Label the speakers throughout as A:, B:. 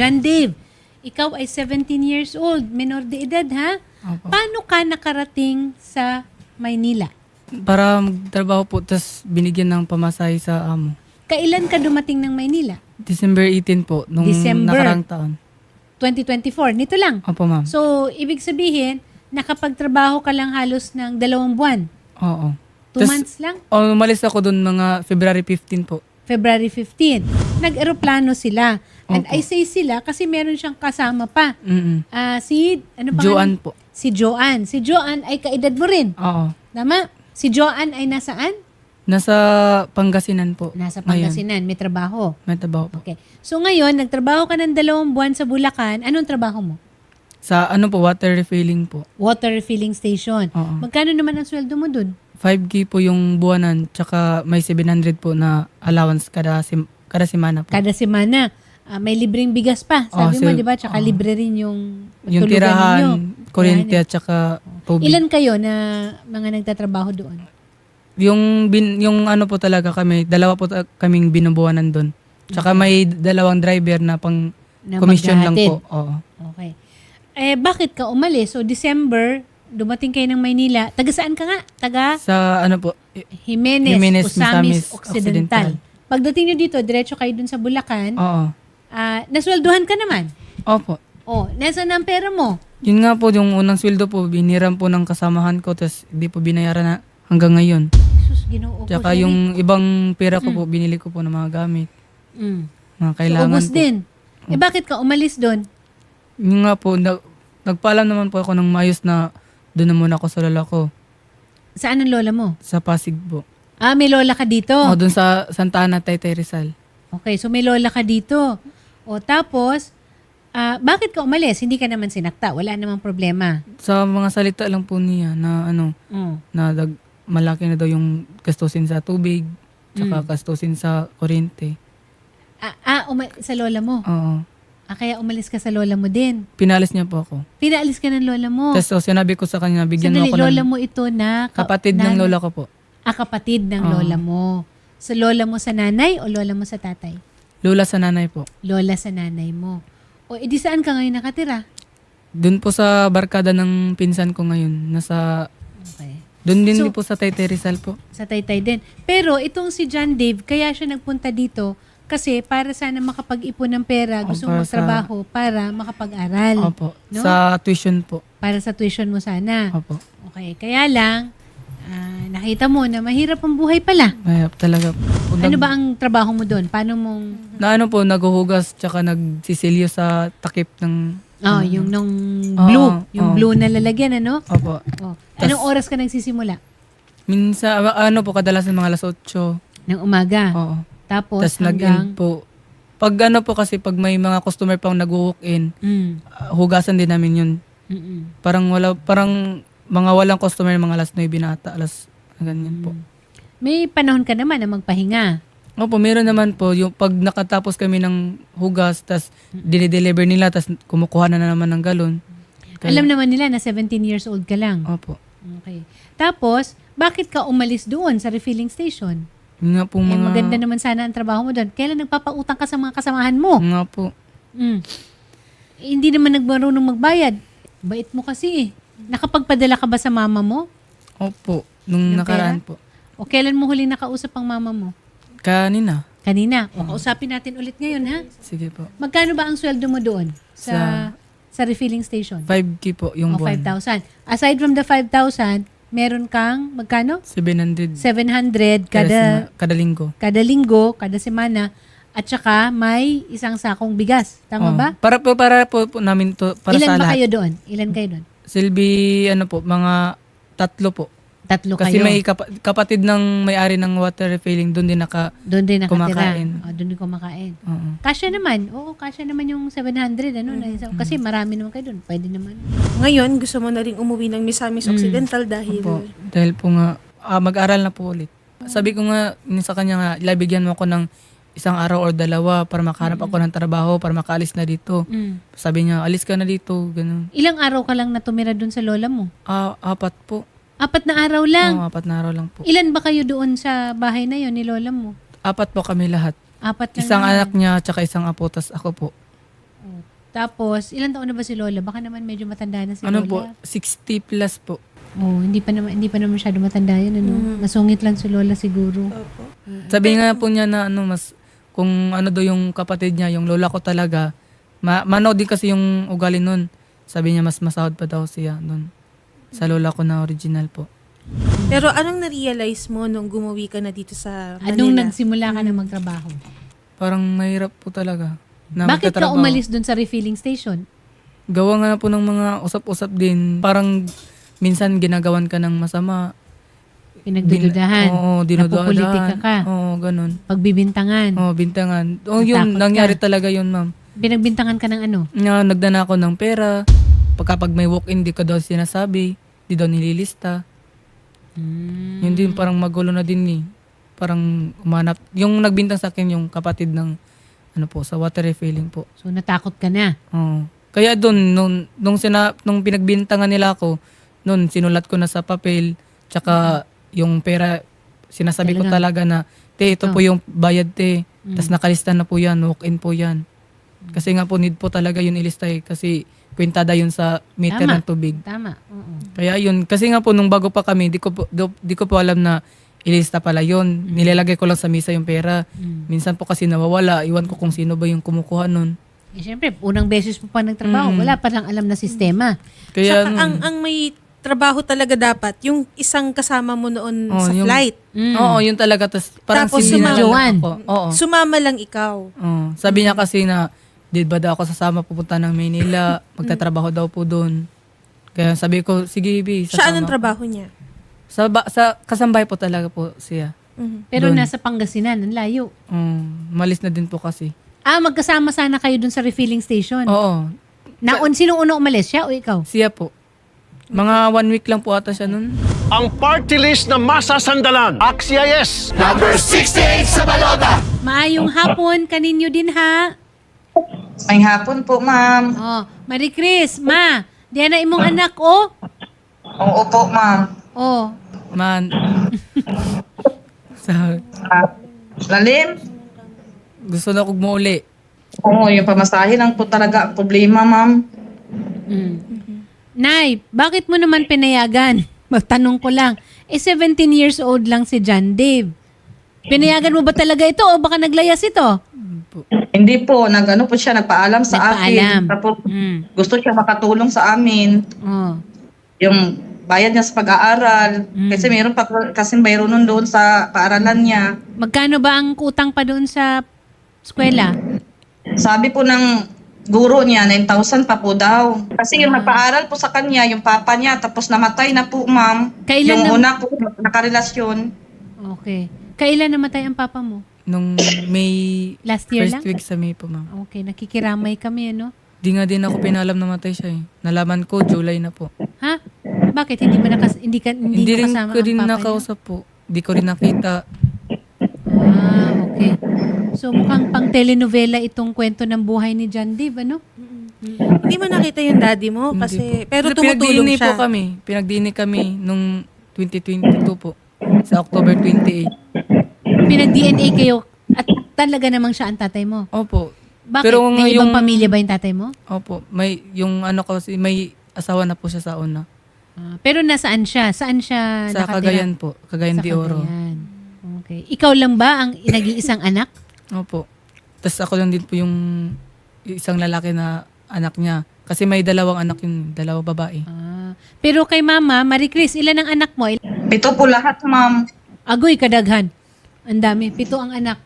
A: John Dave, ikaw ay 17 years old, minor de edad ha?
B: Opo.
A: Paano ka nakarating sa Maynila?
B: Para magtrabaho po, tas binigyan ng pamasahe sa amo.
A: Kailan ka dumating ng Maynila?
B: December 18 po, nung
A: December.
B: nakarang taon.
A: 2024, nito lang.
B: Opo, ma'am.
A: So, ibig sabihin, nakapagtrabaho ka lang halos ng dalawang buwan.
B: Oo.
A: Two
B: Tas-
A: months lang?
B: Oh, umalis ako doon mga February 15 po.
A: February 15. Nag-aeroplano sila. And
B: Opo.
A: I say sila kasi meron siyang kasama pa.
B: Mm
A: Ah, si, ano pa?
B: Joan po.
A: Si Joanne. Si Joanne ay kaedad mo rin.
B: Oo.
A: Tama? Si Joanne ay nasaan?
B: Nasa Pangasinan po.
A: Nasa
B: Ngayon.
A: Pangasinan. May trabaho.
B: May trabaho po.
A: Okay. So ngayon, nagtrabaho ka ng dalawang buwan sa Bulacan. Anong trabaho mo?
B: Sa ano po, water refilling po.
A: Water refilling station.
B: Oo.
A: Magkano naman ang sweldo mo dun?
B: 5K po yung buwanan, tsaka may 700 po na allowance kada, sim- kada semana po.
A: Kada semana. Ah, may libreng bigas pa. Sabi
B: Oh,
A: mo,
B: so-
A: di ba? Tsaka
B: oh.
A: libre rin yung
B: yung
A: tulugan
B: tirahan, kuryente at tsaka tubig.
A: Ilan kayo na mga nagtatrabaho doon?
B: Yung, bin, yung ano po talaga kami, dalawa po ta- kaming binubuwanan doon. Tsaka may dalawang driver na pang
A: Na
B: commission lang
A: maghahatid?
B: po. Oo.
A: Okay. Eh, bakit ka umalis? So, December, dumating kayo ng Maynila. Taga saan ka nga? Taga
B: Sa ano po, i-
A: Jimenez,
B: Jimenez,
A: Osamis,
B: Misamis,
A: Occidental.
B: Occidental.
A: Pagdating nyo dito, diretso kayo dun sa Bulacan.
B: oo.
A: Ah, nasweldohan ka naman.
B: Opo.
A: Oh, nasa ang pera mo?
B: Yun nga po, yung unang sweldo po, biniram po ng kasamahan ko, tapos hindi po binayaran na hanggang ngayon.
A: Sus, ginoo ko.
B: Tsaka
A: sorry.
B: yung ibang pera ko po, binili ko po ng mga gamit.
A: Mm.
B: Mga
A: So,
B: kailangan
A: ubos
B: po.
A: din. Eh, bakit ka umalis doon?
B: Yun nga po, nag, nagpaalam naman po ako ng maayos na doon na muna ako sa lola ko,
A: Saan ang lola mo?
B: sa Pasig po.
A: Ah, may lola ka dito.
B: O, doon sa Santa Ana, Taytay Rizal.
A: Okay, so may lola ka dito. O tapos, ah, bakit ka umalis? Hindi ka naman sinakta. Wala namang problema.
B: Sa mga salita lang po niya na ano,
A: Mm.
B: na dag, malaki na daw yung gastusin sa tubig, tsaka
A: Mm.
B: gastusin sa kuryente.
A: Ah, ah uma- sa lola mo.
B: Oo.
A: Ah, kaya umalis ka sa lola mo din.
B: Pinalis niya po ako.
A: Pinaalis ka ng lola mo.
B: Tapos so, sinabi ko sa kanya, bigyan
A: Sandali,
B: mo ako
A: lola
B: ng
A: mo ito na... ka-
B: kapatid ng lola ko po.
A: Ah, kapatid ng
B: Oo.
A: lola mo. So, lola mo sa nanay o lola mo sa tatay?
B: Lola sa nanay po.
A: Lola sa nanay mo. O, edi saan ka ngayon nakatira?
B: Doon po sa barkada ng pinsan ko ngayon. Nasa,
A: Okay.
B: doon din,
A: So-
B: po sa Taytay Rizal po.
A: Sa Taytay din. Pero itong si John Dave, kaya siya nagpunta dito kasi para sana makapag-ipon ng pera, gusto
B: para
A: mo magtrabaho para makapag-aral.
B: Opo.
A: No?
B: Sa tuition po.
A: Para sa tuition mo sana.
B: Opo.
A: Okay, kaya lang, ah, nakita mo na mahirap ang buhay pala.
B: Mahirap talaga po.
A: Ano ba ang trabaho mo doon? Paano mong...
B: Na ano po, naghuhugas tsaka nagsisilyo sa takip ng...
A: Oh, yung nung
B: Oo,
A: blue. yung
B: oo.
A: blue na lalagyan, ano?
B: Opo.
A: Oh. Anong oras ka nagsisimula?
B: Minsan, ano po, kadalasan mga alas 8.
A: Ng umaga.
B: Oo.
A: Tapos
B: Tapos
A: hanggang...
B: nag-end po. Pag ano po kasi, pag may mga customer pang nag-walk-in,
A: Mm,
B: ah, hugasan din namin yun.
A: mm, mm.
B: Parang wala, parang mga walang customer, mga alas 9 na ata, alas, ganyan po.
A: May panahon ka naman na magpahinga.
B: Opo, meron naman po, yung pag nakatapos kami ng hugas, tas dinideliver nila, tas kumukuha na, naman ng galon. Kaya-
A: Alam naman nila na 17 years old ka lang.
B: Opo.
A: Okay. Tapos, bakit ka umalis doon sa refilling station?
B: Yun nga po
A: Eh,
B: mga...
A: maganda naman sana ang trabaho mo doon. Kailan nagpapautang ka sa mga kasamahan mo?
B: Nga po.
A: Mm. Eh, hindi naman nagmarunong magbayad. Bait mo kasi eh. Nakapagpadala ka ba sa mama mo?
B: Opo, nung
A: Ng
B: nakaraan po.
A: O kailan mo huli nakausap ang mama mo?
B: Kanina.
A: Kanina. O kausapin natin ulit ngayon ha?
B: Sige po.
A: Magkano ba ang sweldo mo doon sa
B: Sa-
A: sa, refilling station?
B: 5K po yung
A: O
B: buwan.
A: 5,000. Aside from the 5,000, meron kang magkano?
B: 700
A: 700
B: kada,
A: kada
B: sema- kada linggo.
A: kada linggo, kada semana, at saka may isang sakong bigas. Tama
B: Oo.
A: ba?
B: Para po, para po, po namin to, para
A: Ilan
B: sa
A: ba
B: lahat.
A: kayo doon? Ilan kayo doon?
B: Silbi, ano po, mga tatlo po.
A: Tatlo
B: Kasi
A: kayo.
B: may kapa- kapatid ng may-ari ng water refilling, doon din naka...
A: doon din nakatira.
B: kumakain.
A: O, doon din kumakain.
B: Oo.
A: Kasya naman. Oo, kasya naman yung 700. Ano, na isang- Kasi marami naman kayo doon. Pwede naman.
C: Ngayon, gusto mo na rin umuwi ng Misamis Occidental dahil
B: Po, dahil po nga, ah, mag-aral na po ulit. Sabi ko nga yun sa kanya nga, ilabigyan mo ako ng isang araw or dalawa para makahanap ako ng trabaho, para makaalis na dito.
A: Mm.
B: Sabi niya, alis ka na dito, ganun.
A: Ilang araw ka lang natumira doon sa lola mo?
B: Ah, apat po.
A: Apat na araw lang.
B: Oo, apat na araw lang po.
A: Ilan ba kayo doon sa bahay na yon ni lola mo?
B: Apat po kami lahat.
A: Apat lang
B: Isang
A: naman.
B: anak niya, tsaka isang apo, tas ako po.
A: Tapos, ilan taon na ba si Lola? Baka naman medyo matanda na si
B: ano po,
A: Lola.
B: 60 plus po.
A: Oh, hindi pa naman hindi pa naman masyado matanda yun, ano. Masungit lang si Lola siguro.
C: Opo.
B: Sabi nga po niya na ano mas kung ano do yung kapatid niya, yung lola ko talaga, ma manaw din kasi yung ugali nun. Sabi niya mas masahod pa daw siya nun. Sa lola ko na original po.
C: Pero anong na-realize mo nung gumuwi ka na dito sa Manila?
A: Anong nagsimula ka na magtrabaho?
B: Parang mahirap po talaga. Na
A: Bakit ka
B: magtatrabaho.
A: umalis dun sa refilling station?
B: Gawa nga po ng mga usap-usap din. Parang minsan ginagawan ka ng masama.
A: Pinagdududahan.
B: Bin- Oo, dinududahan.
A: Ka.
B: Oo, ganun.
A: Pagbibintangan.
B: Oo, bintangan. Oo, yun,
A: Natakot
B: nangyari
A: ka.
B: talaga yun, ma'am.
A: Pinagbintangan ka ng ano?
B: Na nagdana ako ng pera. Pagkapag may walk-in, di ko daw sinasabi. Di daw nililista.
A: Hmm.
B: Yun din, parang magulo na din eh. Parang umanap. Yung nagbintang sa akin, yung kapatid ng, ano po, sa water refilling po.
A: So, natakot ka na.
B: Oo. Kaya doon, nung, nung, sina, nung pinagbintangan nila ako, noon sinulat ko na sa papel, tsaka yung pera, sinasabi ko
A: Talaga?
B: talaga na, te, ito
A: Ito.
B: po yung bayad, te.
A: Mm.
B: Tapos nakalista na po yan, walk-in po yan. Kasi nga po, need po talaga yun ilista eh, kasi kwentada yun sa meter
A: Tama.
B: ng tubig.
A: Tama. Oo.
B: Kaya yun, kasi nga po nung bago pa kami, di ko po, do- di ko po alam na ilista pala yun. Nilalagay ko lang sa misa yung pera.
A: Mm.
B: Minsan po kasi nawawala, iwan ko kung sino ba yung kumukuha nun.
A: Eh, syempre, unang beses mo pa nagtrabaho,
B: Mm.
A: wala pa lang alam na sistema.
B: Kaya
C: Saka
B: nun-
C: ang, ang may trabaho talaga dapat, yung isang kasama mo noon
B: Oh,
C: sa
B: yung-
C: flight.
A: Mm.
B: Oo, yun talaga. Tas, parang
C: Tapos
B: sinilala
A: sumama.
B: ako. Oo.
C: Sumama lang ikaw.
B: Oo. Sabi niya kasi na, di ba daw ako sasama pupunta ng Maynila, magtatrabaho daw po doon. Kaya sabi ko, sige, Ibi,
C: Siya anong
B: sasama.
C: trabaho niya?
B: Sa, ba- sa kasambay po talaga po siya.
C: Mhm.
A: Pero
B: Doon.
A: nasa Pangasinan, ang layo.
B: Um, malis na din po kasi.
A: Ah, magkasama sana kayo dun sa refilling station.
B: Oo.
A: Naun, sino una umalis? Siya o ikaw?
B: Siya po. Mga one week lang po ata siya nun.
D: ang party list na masasandalan. Axia yes!
A: Maayong hapon kaninyo din ha.
E: May hapon po, ma'am.
A: Oh, Marie Chris, ma, diyan na imong anak oh.
E: Oo po, ma'am.
A: Oh,
B: Man. sa,
E: Ah, lalim?
B: gusto na kong muuli.
E: Oo, yung pamasahe lang po talaga ang problema, ma'am.
A: mm. Nay, bakit mo naman pinayagan? Magtanong ko lang. Eh, 17 years old lang si John Dave. Pinayagan mo ba talaga ito o baka naglayas ito?
E: Hindi po, nag-ano po siya, nagpaalam sa
A: Nagpaalam.
E: akin. Tapos
A: Mm.
E: gusto siya makatulong sa amin.
A: Oh.
E: Yung bayad niya sa pag-aaral.
A: Mm.
E: Kasi mayroon pa kasi mayroon nun doon sa paaralan niya.
A: Magkano ba ang utang pa doon sa eskwela?
E: Sabi po ng guro niya, 9,000 pa po daw. Kasi yung nagpaaral po sa kanya, yung papa niya, tapos namatay na po, ma'am.
A: Kailan
E: yung
A: na-
E: una po, nakarelasyon.
A: Okay. Kailan namatay ang papa mo?
B: Nung May,
A: Last year
B: first
A: lang?
B: week sa May po, ma'am.
A: Okay, nakikiramay kami, ano?
B: Di nga din ako pinalam na matay siya eh. Nalaman ko, July na po.
A: Ha? Bakit hindi mo nakas hindi ka hindi,
B: Hindi rin
A: kasama
B: ko
A: ang
B: rin
A: papa niya?
B: nakausap po. Di ko rin nakita.
A: Ah, okay. So mukhang pang telenovela itong kwento ng buhay ni John Dave, ano?
C: Hindi mo nakita yung daddy mo
B: Hindi
C: kasi
B: po.
C: pero tumutulong
B: pinagdiini
C: siya.
B: po kami. Pinagdiini kami nung 2022 po. Sa October 28.
A: Pinag-DNA kayo at talaga namang siya ang tatay mo.
B: Opo.
A: Bakit?
B: Pero
A: May ibang
B: ngayong-
A: pamilya ba yung tatay mo?
B: Opo. May, yung ano kasi, may asawa na po siya sa una.
A: Ah, pero nasaan siya? Saan siya
B: Sa
A: nakatira?
B: Cagayan po. Cagayan
A: Sa
B: de Oro.
A: Cagayan. Okay. Ikaw lang ba ang nag-iisang anak?
B: Opo. Tapos ako lang din po yung isang lalaki na anak niya. Kasi may dalawang anak yun, dalawang babae.
A: Ah. Pero kay mama, Marie Chris, ilan ang anak mo? Il-
E: Ito po lahat, ma'am.
A: Agoy, kadaghan. Ang dami. Pito ang anak.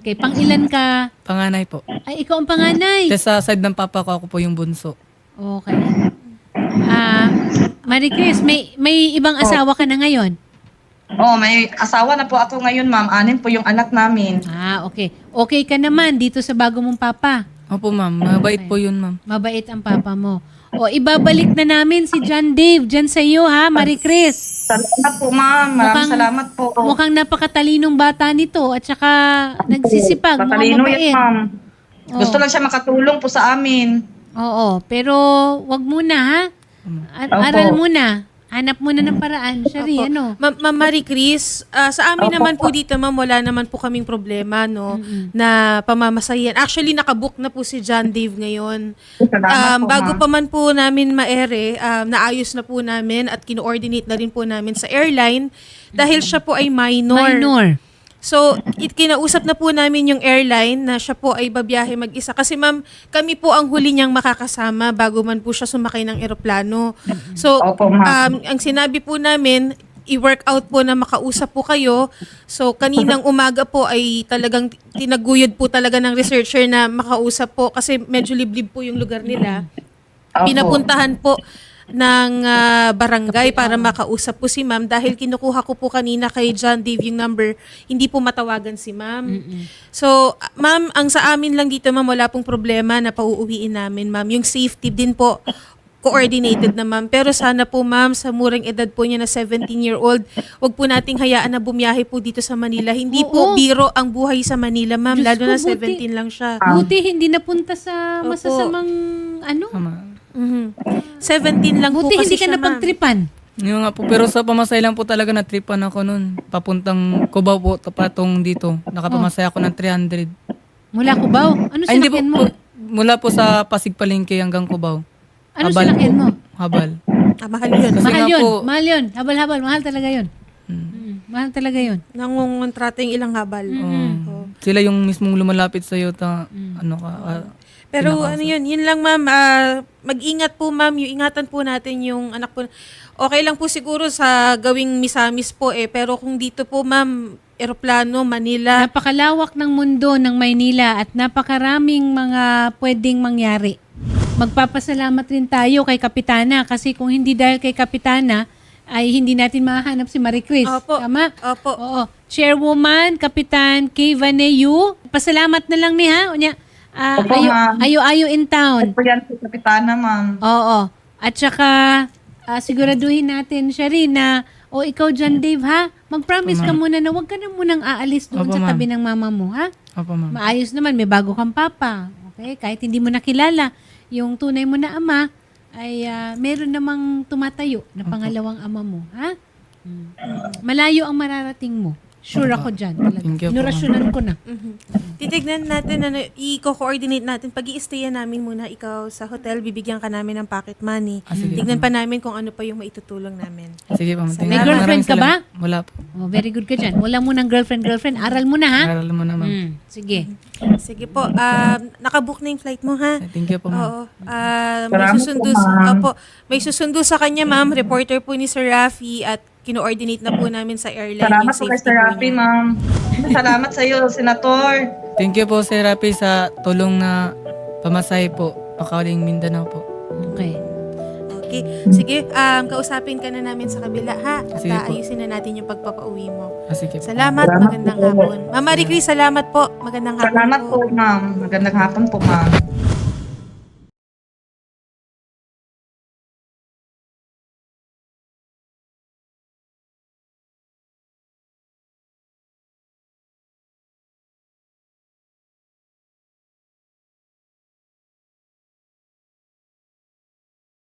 A: Okay. Pang ilan ka?
B: Panganay po.
A: Ay, ikaw ang panganay.
B: Tapos sa side ng papa ko, ako po yung bunso.
A: Okay. Ah, Marie Chris, may may ibang asawa ka na ngayon.
E: Oh, may asawa na po ako ngayon, ma'am. Anin po yung anak namin.
A: Ah, okay. Okay ka naman dito sa bago mong papa.
B: Opo ma'am, mabait po yun ma'am.
A: Mabait ang papa mo. O, ibabalik na namin si John Dave dyan sa iyo, ha, Marie Chris.
E: Salamat po, ma'am. Maraming
A: Mukhang-
E: salamat po.
A: Mukhang napakatalinong bata nito at saka nagsisipag. Mukhang
E: Matalino yan,
A: mabait.
E: ma'am.
A: Oo.
E: Gusto lang siya makatulong po sa amin.
A: Oo, pero wag muna, ha? Ar-
E: Opo.
A: aral muna. Hanap mo na ng paraan. Shari,
C: Opo.
A: ano?
C: Ma- Ma'am Marie Chris, ah, sa amin
E: Opo
C: naman po
E: po.
C: dito, ma'am, wala naman po kaming problema, no, na pamamasayan. Actually, nakabook na po si John Dave ngayon.
E: Salamat
C: Um,
E: po,
C: bago
E: ma'am.
C: pa man po namin maere, um, naayos na po namin at kino-coordinate na rin po namin sa airline dahil siya po ay minor.
A: Minor.
C: So, it, kinausap na po namin yung airline na siya po ay babiyahe mag-isa. Kasi ma'am, kami po ang huli niyang makakasama bago man po siya sumakay ng eroplano. So,
E: Opo,
C: um, ang sinabi po namin, i-work out po na makausap po kayo. So, kaninang umaga po ay talagang tinaguyod po talaga ng researcher na makausap po kasi medyo liblib po yung lugar nila.
E: Opo.
C: Pinapuntahan po ng ah, barangay para makausap po si ma'am dahil kinukuha ko po kanina kay John Dave yung number, hindi po matawagan si ma'am. So, ma'am, ang sa amin lang dito ma'am, wala pong problema na pauuwiin namin ma'am. Yung safety din po, coordinated na ma'am. Pero sana po ma'am, sa murang edad po niya na 17-year-old, wag po nating hayaan na bumiyahe po dito sa Manila. Hindi po
A: Oo.
C: biro ang buhay sa Manila ma'am,
A: Diyos
C: lalo
A: ko,
C: na
A: buti.
C: 17 lang siya.
A: Buti hindi napunta sa
C: Opo.
A: masasamang ano.
C: Mhm. 17 lang po
A: Buti
C: kasi
A: hindi ka
C: siya, ma'am.
A: napagtripan.
B: Yung nga po, pero sa pamasay lang po talaga na-tripan ako nun. Papuntang Cubao po, patong dito. Nakapamasay ako ng 300.
A: Mula Cubao. Ano
B: Ay, hindi po,
A: sinakyan mo?
B: po. Mula po sa Pasig Palengke hanggang Cubao.
A: Ano
B: Habal
A: sinakyan
B: po.
A: mo?
B: Habal.
C: Ah, mahal yun.
B: Kasi
A: mahal
B: nga
A: yun.
B: po-
A: mahal yun. Habal-habal. Mahal talaga yun.
B: Mm.
A: Mm, mahal talaga yun.
C: Nangungontrata yung ilang habal. Oo.
B: Sila yung mismong lumalapit sa iyo ta ano ka ah,
C: Pero ano yun, yun lang ma'am, ah, mag-ingat po ma'am, yung ingatan po natin yung anak po. Okay lang po siguro sa gawing misamis po eh, pero kung dito po ma'am, eroplano, Manila,
A: Napakalawak ng mundo ng Maynila at napakaraming mga pwedeng mangyari. Magpapasalamat rin tayo kay Kapitana kasi kung hindi dahil kay Kapitana ay hindi natin mahanap si Marie Chris.
C: Opo.
A: Tama?
C: Opo.
A: Oo. Chairwoman, Kapitan Kay Vaneyu. Pasalamat na lang ni ha. Unya, ah,
E: Opo,
A: ayo,
E: ma'am.
A: ayo, ayo in town.
E: Ito yan si Kapitana, ma'am.
A: Oo. At saka, ah, siguraduhin natin siya rin na, o ikaw dyan, Dave, ha? Mag-promise ka muna na huwag ka na munang aalis doon
B: Opo,
A: sa
B: ma'am.
A: tabi ng mama mo, ha?
B: Opo, ma'am.
A: Maayos naman, may bago kang papa. Okay? Kahit hindi mo nakilala, yung tunay mo na ama, ay ah, meron namang tumatayo na pangalawang ama mo, ha? Mm. Malayo ang mararating mo. Sure ako dyan. Talaga.
B: Thank you po,
A: Inurasyonan ko na.
C: Mhm. Titignan natin, ano, i-coordinate natin. pag i namin muna ikaw sa hotel, bibigyan ka namin ng pocket money.
B: Ah, sige.
C: Tignan pa namin kung ano pa yung maitutulong namin.
B: Sige po.
A: May girlfriend ka ba?
B: Wala po.
A: Oh, very good ka dyan. Wala mo ng girlfriend, girlfriend. Aral mo na, ha?
B: Aral mo na, ma'am.
A: Mm, sige.
C: Sige po, um, nakabook na yung flight mo ha?
B: Thank you po, ma'am.
C: Oo. Ah, may susundo,
E: po,
C: sa-
E: ma'am.
C: opo, may susundo sa kanya, ma'am. Reporter po ni Sir Rafi at kino-coordinate na po namin sa airline
E: Salamat
C: yung
E: po kay
C: safety
E: Sir
C: po
E: Rafi,
C: niya.
E: ma'am. Salamat sa iyo, Senator.
B: Thank you po, Sir Rapi, sa tulong na pamasay po. Pakaling Mindanao po.
A: Okay.
C: Okay. Sige, um, kausapin ka na namin sa kabila, ha? At
B: Sige po.
C: ayusin na natin yung pagpapauwi mo.
B: Ah, sige po.
C: Salamat,
E: Salamat
C: magandang
E: po.
C: hapon. Ma'am Marie Chris, salamat po. Magandang hapon
E: Salamat po, ma'am. Magandang hapon po, ma'am.